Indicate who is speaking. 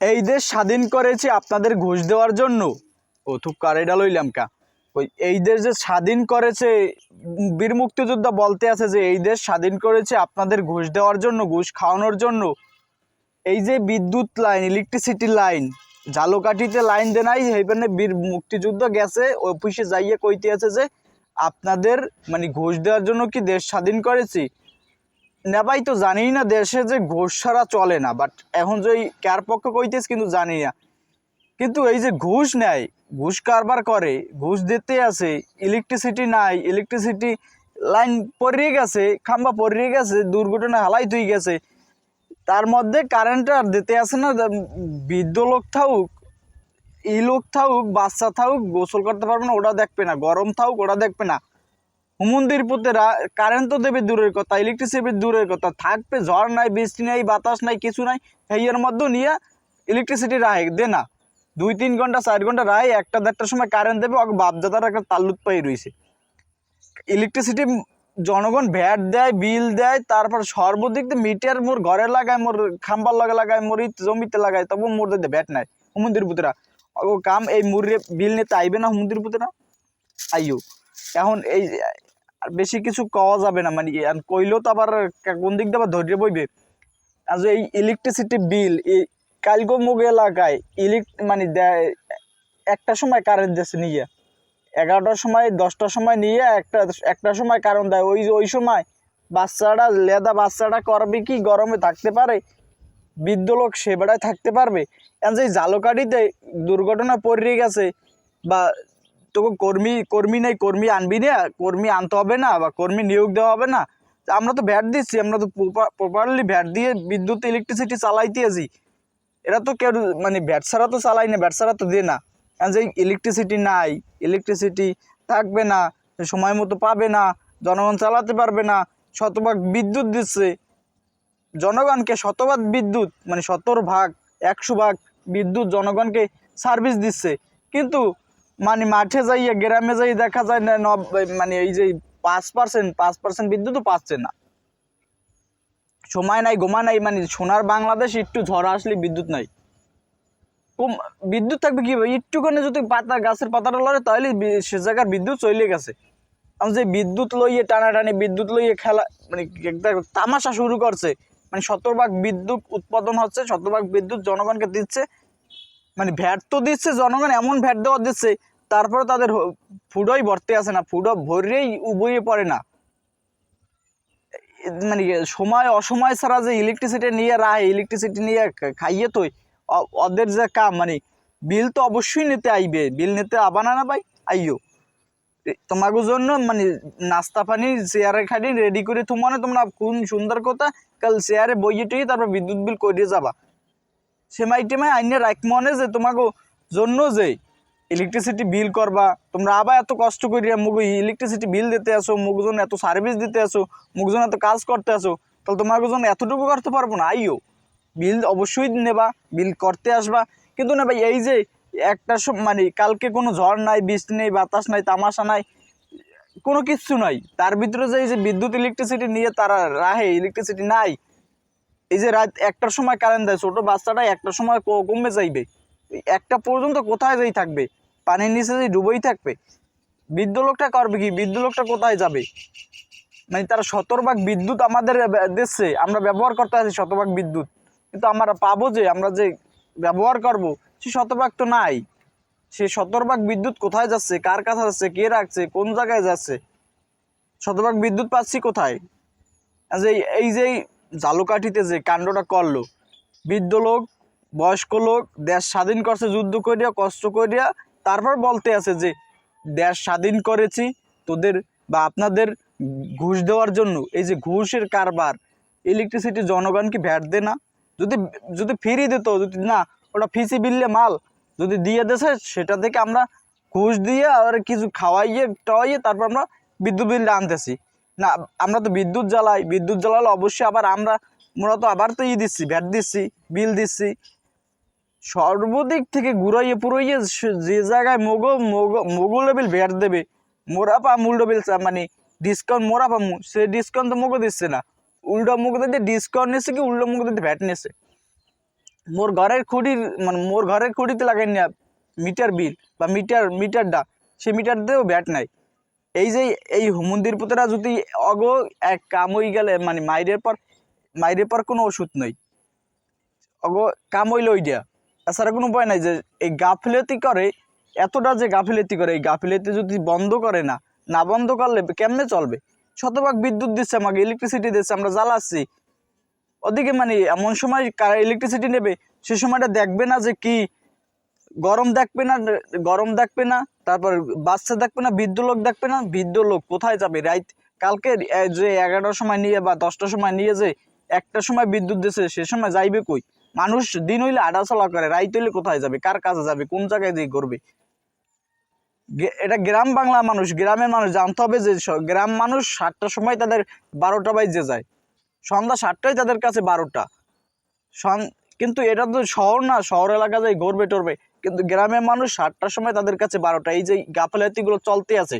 Speaker 1: এই দেশ স্বাধীন করেছি আপনাদের ঘুষ দেওয়ার জন্য। ও থুক কারেডা লইলাম কা। ওই এই দেশ যে স্বাধীন করেছে, বীর মুক্তিযোদ্ধা বলতে আছে যে এই দেশ স্বাধীন করেছে আপনাদের ঘুষ দেওয়ার জন্য, ঘুষ খাওয়ানোর জন্য। এই যে বিদ্যুৎ লাইন ইলেকট্রিসিটি লাইন ঝালকাঠিতে লাইন দে নাই সেইখানে বীর মুক্তিযুদ্ধ গেছে। অফিসে যাইয়ে কইতে আছে যে, আপনাদের মানে ঘুষ দেওয়ার জন্য কি দেশ স্বাধীন করেছি? নেবাই তো জানি না দেশে যে ঘুষ ছাড়া চলে না বাট এখন যে কার পক্ষে কইতেছ কিন্তু জানি না। কিন্তু এই যে ঘুষ নেয়, ঘুষ কারবার করে, ঘুষ দিতে আছে ইলেকট্রিসিটি নাই ইলেকট্রিসিটি লাইন পড়িয়ে গেছে, খাম্বা পড়িয়ে গেছে, দুর্ঘটনা হালাই তুই গেছে, তার মধ্যে কারেন্ট আর দিতে আসে না বৃদ্ধ লোক থাকুক, ই লোক থাকুক, বাচ্চা থাকুক, গোসল করতে পারবে না, ওটা দেখবে না, গরম থাকুক, ওটা দেখবে না। হুমন্দির পুতেরা কারেন্ট তো দেবে দূরের কথা ইলেকট্রিসিটি দূরের কথা। থাকবে ঝড় নাই, বৃষ্টি নাই, বাতাস নাই, কিছু নাই এইয়ের মধ্যে নিয়ে ইলেকট্রিসিটি রাহে দে না। দুই, তিন ঘণ্টা, চার ঘণ্টা রায় একটা দেড়টার সময় কারেন্ট দেবে ওকে বাপজাদার একটা তাল্লুত পাই রয়েছে ইলেকট্রিসিটি জনগণ ভ্যাট দেয়, বিল দেয়, তারপর সর্বদিক দিয়ে মিটার মোর ঘরে লাগায়, মোর খাম্বার লগে লাগায়, মোর জমিতে লাগায় তবু মোর দিতে ভ্যাট নাই, হুমন্দির পুতরা ও কাম এই মুরে বিল নিতে আইবে না হুমন্দির পুতরা আইও এখন এই আর বেশি কিছু কওয়া যাবে না মানে আর কইলেও তো আবার কোন দিক দিয়ে আবার ধৈর্য বইবে? আর এই ইলেকট্রিসিটি বিল এই কালগো মুগ এলাকায় ইলেক মানে একটা সময় কারেন্ট দিয়েছে নিয়ে। এগারোটার সময়, দশটার সময় নিয়ে একটা একটা সময় কারণ দেয়। ওই ওই সময় বাচ্চাটা লেদা বাচ্চাটা করবে কি? গরমে থাকতে পারে? বৃদ্ধ লোক সে বেড়ায় থাকতে পারবে? যে জালকাঠিতে দুর্ঘটনা পড়ে গেছে বা তোকে কর্মী কর্মী নেই, কর্মী আনবি না, কর্মী আনতে হবে না বা কর্মী নিয়োগ দেওয়া হবে না। আমরা তো ভ্যাট দিচ্ছি, আমরা তো প্রপারলি ভ্যাট দিয়ে বিদ্যুৎ ইলেকট্রিসিটি চালাইতে আছি। এরা তো কেউ মানে ভ্যাট ছাড়া তো চালাই না, ভ্যাট ছাড়া তো দিয়ে না। কারণ যে ইলেকট্রিসিটি নাই ইলেকট্রিসিটি থাকবে না সময় মতো পাবে না, জনগণ চালাতে পারবে না, শতভাগ বিদ্যুৎ দিচ্ছে। জনগণকে শতভাগ বিদ্যুৎ মানে সত্তর ভাগ, একশো ভাগ বিদ্যুৎ জনগণকে সার্ভিস দিচ্ছে। কিন্তু মানে মাঠে যাইয়ে গ্রামে যাই দেখা যায় না মানে এই যে পাঁচ পার্সেন্ট পাঁচ পার্সেন্ট বিদ্যুৎও পাচ্ছে না। সময় নাই গোমা নাই মানে সোনার বাংলাদেশ, একটু ঝড় আসলে বিদ্যুৎ নাই। বিদ্যুৎ থাকবে কি একটুখানি যদি পাতা, গাছের পাতাটা লড়ে, তাহলে সে জায়গার বিদ্যুৎ চলে গেছে। আমি যে বিদ্যুৎ লইয়ে টানাটানি, বিদ্যুৎ লইয়ে খেলা মানে একটা তামাশা শুরু করছে। মানে শতভাগ বিদ্যুৎ উৎপাদন হচ্ছে, শতভাগ বিদ্যুৎ জনগণকে দিচ্ছে। মানে ভ্যাট তো দিচ্ছে, জনগণ এমন ভ্যাট দেওয়া দিচ্ছে, তারপরে তাদের ফুডোই ভরতে আসে না ফুডো ভরেই উবইয়ে পড়ে না। মানে সময় অসময় ছাড়া যে ইলেকট্রিসিটি নিয়ে রায় ইলেকট্রিসিটি নিয়ে খাইয়ে তো ওদের যে কাম মানে বিল তো অবশ্যই নিতে আইবে, বিল নিতে আবা না ভাই আইও তোমাকে জন্য মানে নাস্তা পানি, চেয়ারে খাটি রেডি করে তোমানে তোমরা, কোন সুন্দর কথা, কাল চেয়ারে বইয়ে টইয়ে তারপর বিদ্যুৎ বিল করিয়ে যাবা। সেমাই টেমাই আইনে রাখ মনে যে তোমাকে জন্য যে ইলেকট্রিসিটি বিল করবা। তোমরা আবার এত কষ্ট করিয়া মুগ ইলেকট্রিসিটি বিল দিতে আসো মুগজন এত সার্ভিস দিতে আসো মুগজন এত কাজ করতে আসো, তাহলে তোমাকে জন্য এতটুকু করতে পারব না। আইও বিল অবশ্যই নেবা বিল করতে আসবা। কিন্তু না ভাই, এই যে একটা সম- মানে কালকে কোনো ঝড় নাই, বৃষ্টি নেই, বাতাস নাই, তামাশা নাই, কোনো কিচ্ছু নাই। তার ভিতরে যে এই যে বিদ্যুৎ ইলেকট্রিসিটি নিয়ে তারা রাহে ইলেকট্রিসিটি নাই এই যে রাত একটার সময় কারেন্ট দেয়, ছোটো বাচ্চাটা একটার সময় ক- কমে যাইবে একটা পর্যন্ত কোথায় যাই থাকবে? পানির নিচে যে ডুবেই থাকবে। বৃদ্ধ লোকটা করবে কি? বৃদ্ধ লোকটা কোথায় যাবে? মানে তারা শতভাগ বিদ্যুৎ আমাদের দেশে আমরা ব্যবহার করতে আছি শতভাগ বিদ্যুৎ। কিন্তু আমরা পাবো যে, আমরা যে ব্যবহার করব, সে শতভাগ তো নাই। সে শতভাগ বিদ্যুৎ কোথায় যাচ্ছে? কার কাছে যাচ্ছে? কে রাখছে? কোন জায়গায় যাচ্ছে? শতভাগ বিদ্যুৎ পাচ্ছি কোথায়? যে এই- এই যে জালুকাঠিতে যে কাণ্ডটা করল, বৃদ্ধ লোক, বয়স্ক লোক, দেশ স্বাধীন করছে, যুদ্ধ করিয়া, কষ্ট করিয়া, তারপর বলতে আছে যে, দেশ স্বাধীন করেছি, তোদের বা আপনাদের ঘুষ দেওয়ার জন্য, এই যে ঘুষের কারবার ইলেকট্রিসিটি জনগণকে ভ্যাট দে না? যদি যদি ফ্রি দিত, যদি না, ওটা ফিসি বিললে মাল, যদি দিয়ে দেছে সেটা থেকে আমরা ঘুষ দিয়ে আর কিছু খাওয়াইয়ে, টাওয়াইয়ে, তারপর আমরা বিদ্যুৎ বিলটা আনতেছি। না, আমরা তো বিদ্যুৎ জ্বালাই, বিদ্যুৎ জ্বালালে অবশ্যই আবার আমরা আমরা তো আবার তো ই দিচ্ছি ভ্যাট দিচ্ছি, বিল দিচ্ছি। সর্বদিক থেকে ঘুরাইয়ে পুরাইয়ে যে জায়গায় মোগো মোগো মোগো লেভেল ভ্যাট দেবে মোরা পা উল্টো বিল মানে ডিসকাউন্ট মোরা পামু সে ডিসকাউন্ট তো মোগো দিচ্ছে না। উল্টো মুখ দিতে ডিসকাউন্ট নিচ্ছে কি, উল্টো মুখ দিতে ভ্যাট নিচ্ছে। মোর ঘরের খুঁড়ির মানে মোর ঘরের খুঁড়িতে লাগাই না, মিটার বিল বা মিটার মিটারটা সে মিটার দিয়েও ব্যাট নাই। এই যে এই মন্দির পুতরা যদি অগ, এক কাম হয়ে গেলে মানে মাইরের পর মাইরের পর কোনো ওষুধ নেই। অগ, কাম ওই দিয়া এছাড়া কোনো উপায় নাই যে এই গাফিলতি করে, এতটা যে গাফিলতি করে, এই গাফিলতি যদি বন্ধ করে না না বন্ধ করলে কেমনে চলবে? শতভাগ বিদ্যুৎ দিচ্ছে আমাকে ইলেকট্রিসিটি দিচ্ছে, আমরা জ্বালাচ্ছি। ওদিকে মানে এমন সময় কারা ইলেকট্রিসিটি নেবে, সে সময়টা দেখবে না যে কি গরম দেখবে না, গরম দেখবে না, তারপর বাচ্চা দেখবে না, বৃদ্ধ লোক দেখবে না, বৃদ্ধ লোক কোথায় যাবে? রাইত, কালকে যে এগারোটার সময় নিয়ে বা দশটার সময় নিয়ে যে একটা সময় বিদ্যুৎ দিছে, সে সময় যাইবে কই? মানুষ দিন হইলে আড়াচলা করে, রাইত হইলে কোথায় যাবে? কার কাছে যাবে? কোন জায়গায় দিয়ে করবে এটা গ্রাম বাংলা মানুষ, গ্রামের মানুষ জানতে হবে যে গ্রাম মানুষ সাতটার সময় তাদের বারোটা বাইজে যায়। সন্ধ্যা সাতটাই তাদের কাছে বারোটা। কিন্তু এটা তো শহর না, শহর এলাকা যায় গড়বে, টরবে। কিন্তু গ্রামের মানুষ সাতটার সময় তাদের কাছে বারোটা। এই যে গাফলাতিগুলো চলতে আছে।